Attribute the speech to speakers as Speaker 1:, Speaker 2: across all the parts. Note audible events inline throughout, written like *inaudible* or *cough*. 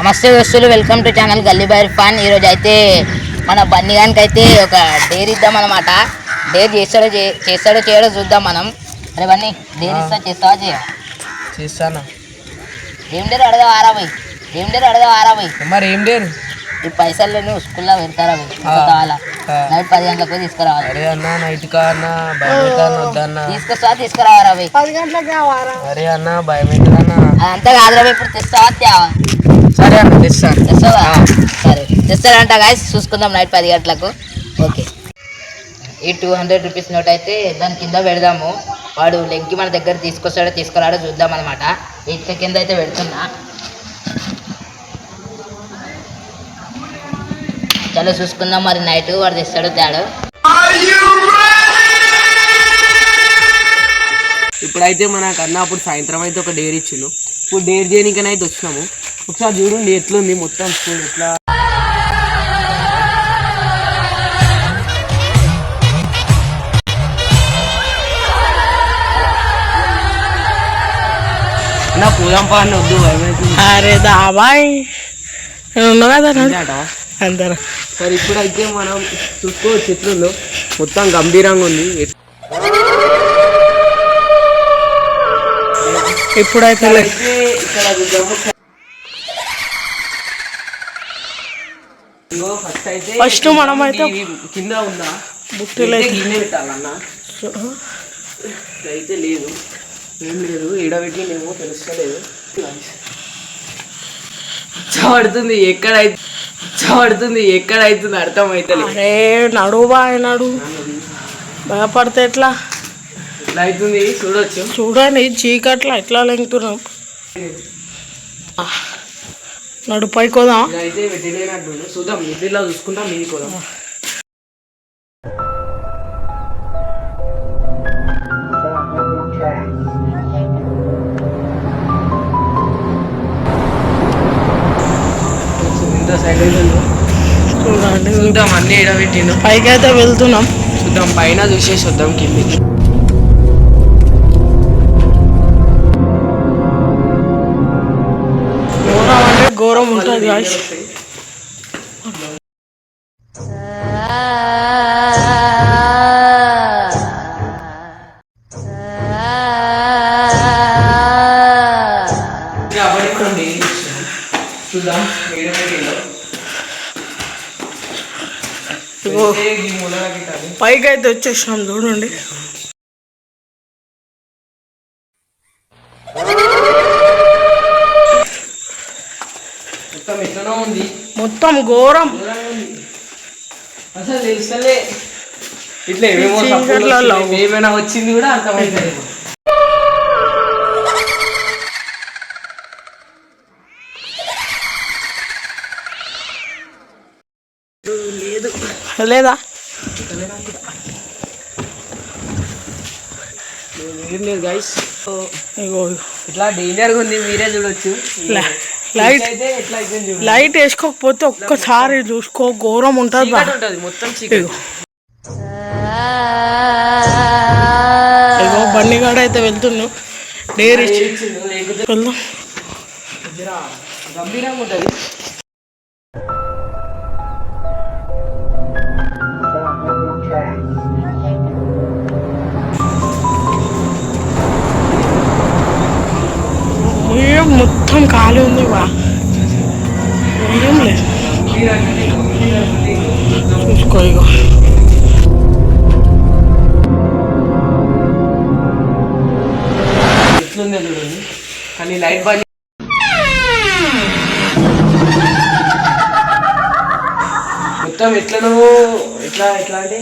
Speaker 1: నమస్తే దోస్తులు welcome to channel gully boy fun. ఈరోజు అయితే మన బన్నీ గానికి అయితే ఒక డేర్ ఇద్దాం అనమాట డేర్ చేస్తాడో చేస్తాడో చేయడో చూద్దాం మనం. అరే బన్నీ డేర్ ఇస్తా చేస్తావా చేయ
Speaker 2: చేస్తాను.
Speaker 1: ఏం డేర్ అడగా ఆరాబై ఏం డేర్ అడగా ఆరాబై
Speaker 2: మరి ఏం లేరు
Speaker 1: ఈ పైసలు నువ్వు స్కూల్లో పెడతారా కావాలా. నైట్ పది గంటలకు పోయి తీసుకురావాలి?
Speaker 2: అరే అన్న నైట్ కా అన్న భయం వద్దన్న.
Speaker 1: తీసుకొస్తావా తీసుకురావాలా బై
Speaker 2: అరే అన్న భయం అవుతుంది అన్న.
Speaker 1: అదంతా కాదురా బై ఇప్పుడు తెస్తావా తేవా?
Speaker 2: సరే అన్న తెస్తాను
Speaker 1: తెస్తావా? సరే. తెస్తారంట గాయస్ చూసుకుందాం నైట్ పది గంటలకు. ఓకే. ఈ టూ హండ్రెడ్ రూపీస్ నోట్ అయితే దాని కింద పెడదాము. వాడు లెగ్కి మన దగ్గర తీసుకొస్తాడో తీసుకురాడో చూద్దాం అనమాట ఇటుక కింద అయితే పెడుతున్నా. చలో చూసుకుందాం మరి నైట్ వాడు తెస్తాడో తేడో.
Speaker 2: ఇప్పుడైతే మనకు అన్న అప్పుడు సాయంత్రం అయితే ఒక డేర్ ఇచ్చిండు. ఇప్పుడు డేర్ చేయడానికైతే వచ్చినాము. ఒకసారి చూడండి ఎట్లుంది మొత్తం స్కూల్ ఎట్లా? నా పాడిన వద్దు
Speaker 3: అరే దాబాయ్.
Speaker 2: సరే ఇప్పుడైతే మనం చూసుకోవచ్చు ఎట్లుందో. మొత్తం గంభీరంగా ఉంది.
Speaker 3: ఇప్పుడైతే
Speaker 2: ఇక్కడ ఇదిగో first అయితే కింద ఉందా
Speaker 3: బుట్టలు
Speaker 2: అయితే గిన్నె పెట్టాలన్నా. అయితే లేదు. ఏం లేదు ఈడబెట్టినేమో తెలుస్తలేదు. చవడుతుంది ఎక్కడైతే చవడుతుంది ఎక్కడైతుంది అర్థం అయితే
Speaker 3: అరే నడు బాయ్ నడు. భయపడితే ఎట్లా?
Speaker 2: ఇట్లా అవుతుంది చూడొచ్చు.
Speaker 3: చూడండి చీకట్లా ఎట్లా లెంగుతున్నాం. నడు పైకి పోదాం
Speaker 2: ఇదైతే పెట్టలేనట్టు చూద్దాం సైడ్ అయితే ఉంది.
Speaker 3: చూడండి.
Speaker 2: చూద్దాం అన్ని ఎడబెట్టిండు
Speaker 3: పైకి అయితే వెళ్తున్నాం.
Speaker 2: చూద్దాం పైన చూసేసి వద్దాం కింది మూలన గిట్టాలి
Speaker 3: పైకి అయితే వచ్చేసినాం చూడండి.
Speaker 2: మొత్తం ఎట్లనో ఉంది.
Speaker 3: మొత్తం ఘోరం.
Speaker 2: అసలు ఇట్లా ఏమేమో. ఏమైనా వచ్చింది కూడా అర్థమైంది
Speaker 3: లేదా.
Speaker 2: లేదు? గైస్ ఇట్లా డేంజర్గా ఉంది మీరే చూడొచ్చు.
Speaker 3: లైట్ లైట్ వేసుకోకపోతే ఒక్కసారి చూసుకో ఘోరం ఉంటుంది
Speaker 2: మొత్తం
Speaker 3: ఇగో. ఇగో బండిగాడ అయితే వెళ్తున్నాం డేర్ ఇచ్చి వెళ్దాం. మొత్తం ఖాళీ ఉంది బా ఏం లేదు చూసుకో ఇగో.
Speaker 2: కానీ లైట్ బంద్ మొత్తం ఎట్లనో ఎట్లా ఎట్లా అంటే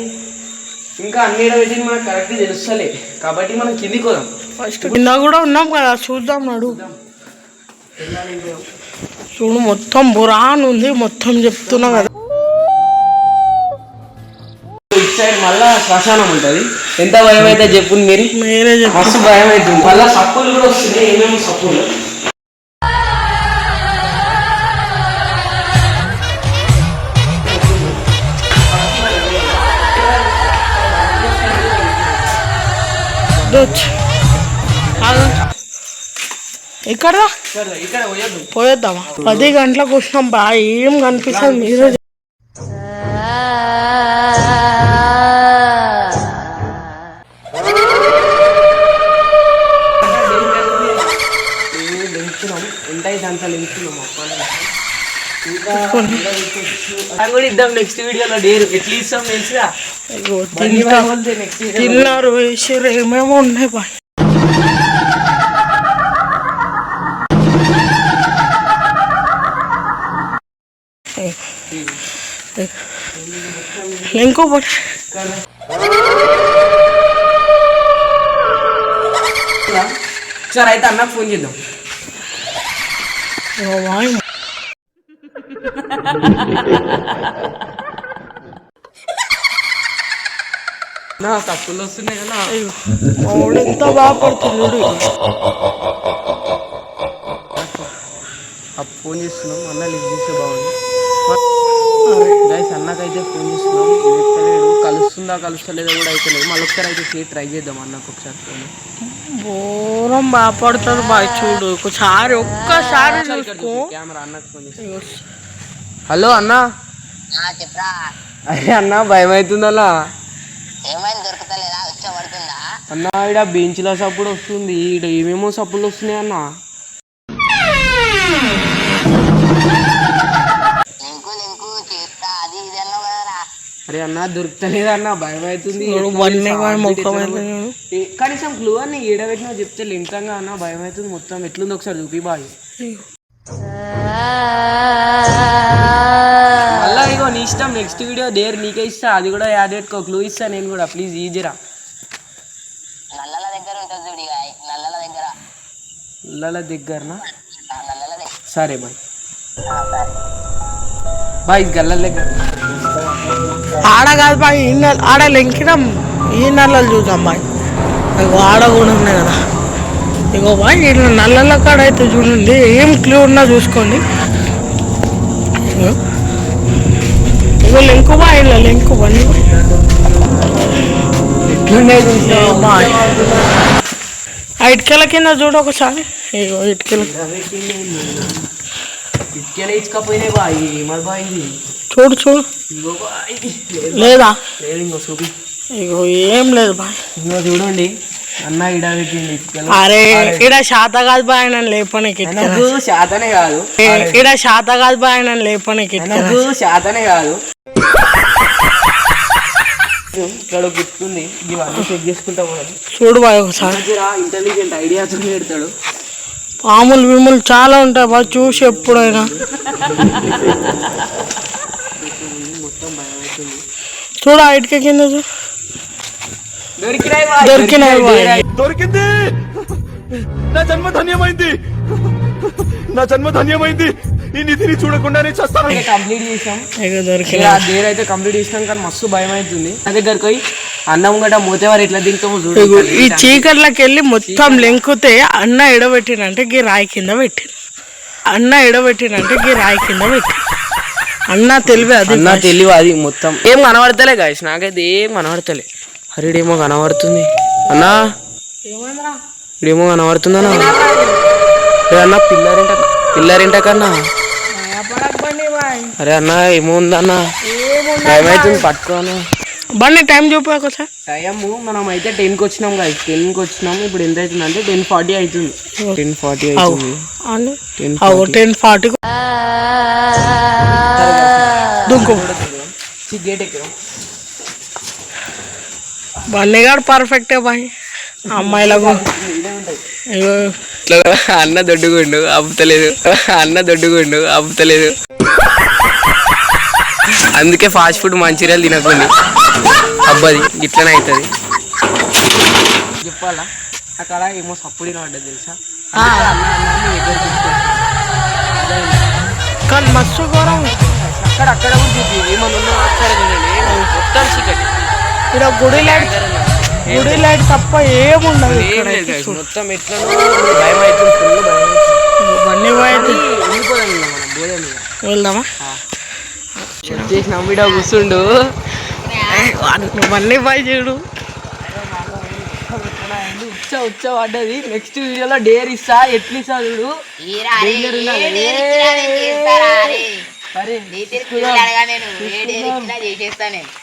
Speaker 2: ఇంకా అన్ని పెట్టి మనకు కరెక్ట్ తెలుస్తలే. కాబట్టి మనం కిందికి పోదాం.
Speaker 3: ఫస్ట్ కింద కూడా ఉన్నాం కదా చూద్దాం నడు. చూడు మొత్తం బురాన్ ఉంది మొత్తం చెప్తున్నా కదా.
Speaker 2: ఇటు సైడ్ మళ్ళా శ్మశానం ఉంటది. ఎంత భయం అయితే చెప్పు మీరు?
Speaker 3: మీరే చెప్పు.
Speaker 2: మస్తు భయం అవుతుంది మళ్ళా సప్పులు కూడా వస్తున్నాయి ఏమేమి సప్పులు? పోయొద్దు.
Speaker 3: పోయేద్దామా? పది గంటలకు వచ్చినాం బా ఏం కనిపిస్తుంది మీరే
Speaker 2: లెంకుతున్నాం ఎంత అయితే అంత లెంకుతున్నాం ఇంకో
Speaker 3: పట్టు.
Speaker 2: సరే అయితే అన్నకు ఫోన్ చేద్దాం. నా తప్పులు వస్తున్నాయి కదా.
Speaker 3: ఇగో, మా వాడు ఎంత బాగా పడుతున్నాడు
Speaker 2: అప్పుడు ఫోన్ చేస్తున్నాం అన్న లిఫ్ట్ చేస్తే బాగుంది గైస్ అన్నకైతే ఫోన్ చేస్తున్నాం. ఎత్తలేడు కలుస్తుందా కలుస్తలేదా కూడా అయితే లేదు. మళ్ళీ ఒకసారి అయితే చేసి ట్రై చేద్దాం అన్నకు ఒకసారి ఫోన్
Speaker 3: ఘోరం బాగా పడతాడు బాయ్ చూడు. ఒకసారి ఒక్కసారి చూసుకో.
Speaker 2: కెమెరా అన్నకు ఫోన్ హలో అన్న. అరే అన్న భయం అవుతుందన్నా.
Speaker 1: ఏమైంది? దొరుకుతలేదా? వచ్చా పడుతుందా?
Speaker 2: అన్న ఈడ బెంచ్ల సప్పుడు వస్తుంది ఈడ ఏమేమో సప్పులు వస్తున్నాయి అన్న. అరే అన్న దొరుకుతలేదు అన్న భయం అవుతుంది కనీసం క్లూ అని ఏడబెట్టినా చెప్తే లింకంగా అన్న భయం అవుతుంది మొత్తం. ఎట్లుంది ఒకసారి చూపి బాయ్. మళ్ళా ఇగో నీ ఇష్టం. నెక్స్ట్ వీడియో దేర్ నీకే ఇస్తా. అది కూడా యాడ్ పెట్టుకో క్లూ ఇస్తా నేను కూడా. ప్లీజ్ ఈజీరా
Speaker 1: నల్లల దగ్గర ఉంటుంది నల్లల దగ్గర.
Speaker 2: దగ్గరనా? సరే బాయ్. బాయ్ గల్లల దగ్గర.
Speaker 3: ఆడ కాదు బాయ్ ఈ నెల ఆడ లెంకినాం ఈ నల్లలు చూద్దాం బాయ్. ఇగో ఆడ కూడా ఉన్నాయి కదా. ఇగో బాయ్ ఇట్లా నల్లల కాడ అయితే చూడండి ఏం క్లూ ఉన్నా చూసుకోండి. ఇగో. లెంకు బాయ్ ఇలా లెంకు బండి
Speaker 2: ఎట్లున్నాయి చూసినా?
Speaker 3: బాయ్. ఆ ఇటుకల కింద చూడు ఒకసారి. ఇగో ఇటుకల
Speaker 2: ఇటుకలే ఇచ్చుకపోయినాయి బాయ్ మరి బాయ్
Speaker 3: చూడు చూడు. లేదా?
Speaker 2: లేదు ఇంకో చూపి
Speaker 3: ఇగో ఏం లేదు బాయ్.
Speaker 2: ఇంకో చూడండి. అన్న ఇడ
Speaker 3: అరే ఈడ శాత కాదు బాయ్ నన్ను లేపనికి
Speaker 2: శాతనే కాదు.
Speaker 3: ఈడ శాత కాదు బాయ్ నన్ను లేపనికి
Speaker 2: శాతనే కాదు. ఇక్కడ గుర్తుంది. ఇవన్నీ చెక్ చేసుకుంటాం
Speaker 3: చూడు బాయ్ ఒకసారి.
Speaker 2: ఇంటెలిజెంట్ ఐడియాస్ పెడతాడు.
Speaker 3: పాములు విములు చాలా ఉంటాయి బాయ్ చూసి ఎప్పుడైనా. *laughs* చూడు ఆ ఇటుక కింద చూడు
Speaker 2: దొరికినాయి
Speaker 4: దొరికింది! నా జన్మ ధన్యమైంది! నా జన్మ ధన్యమైంది! ఈ నిధిని చూడకుండానే చస్తాను.
Speaker 2: కంప్లీట్ చేసాం దేర్ అయితే కంప్లీట్ చేసినాం కానీ మస్తు భయం అవుతుంది. నా దగ్గరకు పోయి అన్నం గట్ట మూతేవారు ఎట్లా దిగుతామో చూడు.
Speaker 3: ఈ చీకట్లకి వెళ్ళి మొత్తం లెంకుతే అన్న ఎడబెట్టినంటే గీ రాయి కింద పెట్టిన అన్న ఎడబెట్టినంటే గీ రాయి కింద పెట్టిన అన్న తెలివి అది
Speaker 2: అన్న తెలివి అది మొత్తం. ఏం కనబడతలే గాయస్ నాకైతే ఏం కనబడతలే. హరిడేమో కనబడుతుంది. అన్నా? ఇడేమో కనబడుతుంది అన్న ఏ అన్న పిల్లరింట పిల్లరింట కన్నా అరే అన్న ఏమో ఉందన్న అవుతుంది పట్టుకోను.
Speaker 3: బండి టైం చూపి
Speaker 2: టైము మనం అయితే టెన్కి వచ్చినాం గాయస్ టెన్కి వచ్చినాం ఇప్పుడు ఎంత అవుతుంది అంటే టెన్ ఫార్టీ అవుతుంది. టెన్ ఫార్టీ అవుతుంది. టెన్
Speaker 3: అవు టెన్ ఫార్టీ దుంకు.
Speaker 2: గేట్ ఎక్కాం
Speaker 3: బండిగాడు పర్ఫెక్టే బాయ్. అమ్మాయిలకు
Speaker 2: అన్న దొడ్డుగుండు అప్పుతలేదు అన్న దొడ్డుగుండు అప్పుతలేదు అందుకే ఫాస్ట్ ఫుడ్ మంచిర్యాలు తినకండి. అబ్బది ఇట్లనే అవుతుంది చెప్పాలా? అక్కడ ఏమో సప్పుడు పడ్డది తెలుసా?
Speaker 3: కానీ మస్తు ఘోరం
Speaker 2: అక్కడ అక్కడ కూడా చూపి ఏమన్నా ఉన్నా ఒకసారి తినండి మొత్తం చీకటి.
Speaker 3: ఇక్కడ గుడి లైట్ గుడి లైట్ తప్ప ఏముండదు
Speaker 2: ఏం
Speaker 3: ఇక్కడ
Speaker 2: లేదు guys. మొత్తం ఎట్లా భయం అవుతుంది ఫుల్ భయం అవుతుంది
Speaker 3: బండి పోయి
Speaker 2: వెళ్ళిపోదాం ఇంకా మనం పోదాం ఇక.
Speaker 3: వెళ్దామా?
Speaker 2: వీడియో కూర్చుండు.
Speaker 3: బండి పోయి చూడు.
Speaker 2: ఉచ్చ ఉచ్చ పడ్డది. నెక్స్ట్ వీడియోలో డేర్ ఇస్తా ఎట్లు ఇస్తా చూడు.
Speaker 1: ఈరా రే,
Speaker 2: Danger
Speaker 1: ఏ
Speaker 2: ఉన్నది.
Speaker 1: ఏ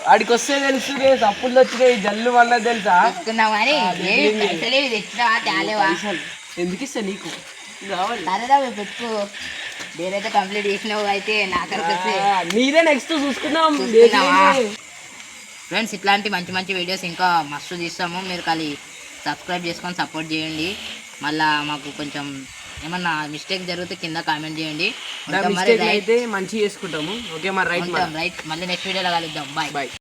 Speaker 2: ఆడికి వస్తే తెలుస్తుంది తప్పులు వచ్చినాయి జల్లు వల్ల తెలుసా? ఎందుకు ఇస్తా నీకు?
Speaker 1: పెట్టుకో అయితే కంప్లీట్ చేసినావు అయితే నా అక్కడికి వస్తే
Speaker 2: ఆ, నీదే నెక్స్ట్ చూసుకుందాం?
Speaker 1: ఫ్రెండ్స్ ఇట్లాంటి మంచి మంచి వీడియోస్ ఇంకా మస్తు తీస్తాము. మీరు ఖాళీ సబ్స్క్రైబ్ చేసుకొని సపోర్ట్ చేయండి. మళ్ళా మాకు కొంచెం ఏమన్నా మిస్టేక్ జరిగితే కింద కామెంట్ చేయండి.
Speaker 2: మిస్టేక్ అయితే మంచిగా చేసుకుంటాము. ఓకే మరి రైట్
Speaker 1: రైట్ మళ్ళీ నెక్స్ట్ వీడియోలో కలుద్దాం. Bye
Speaker 2: bye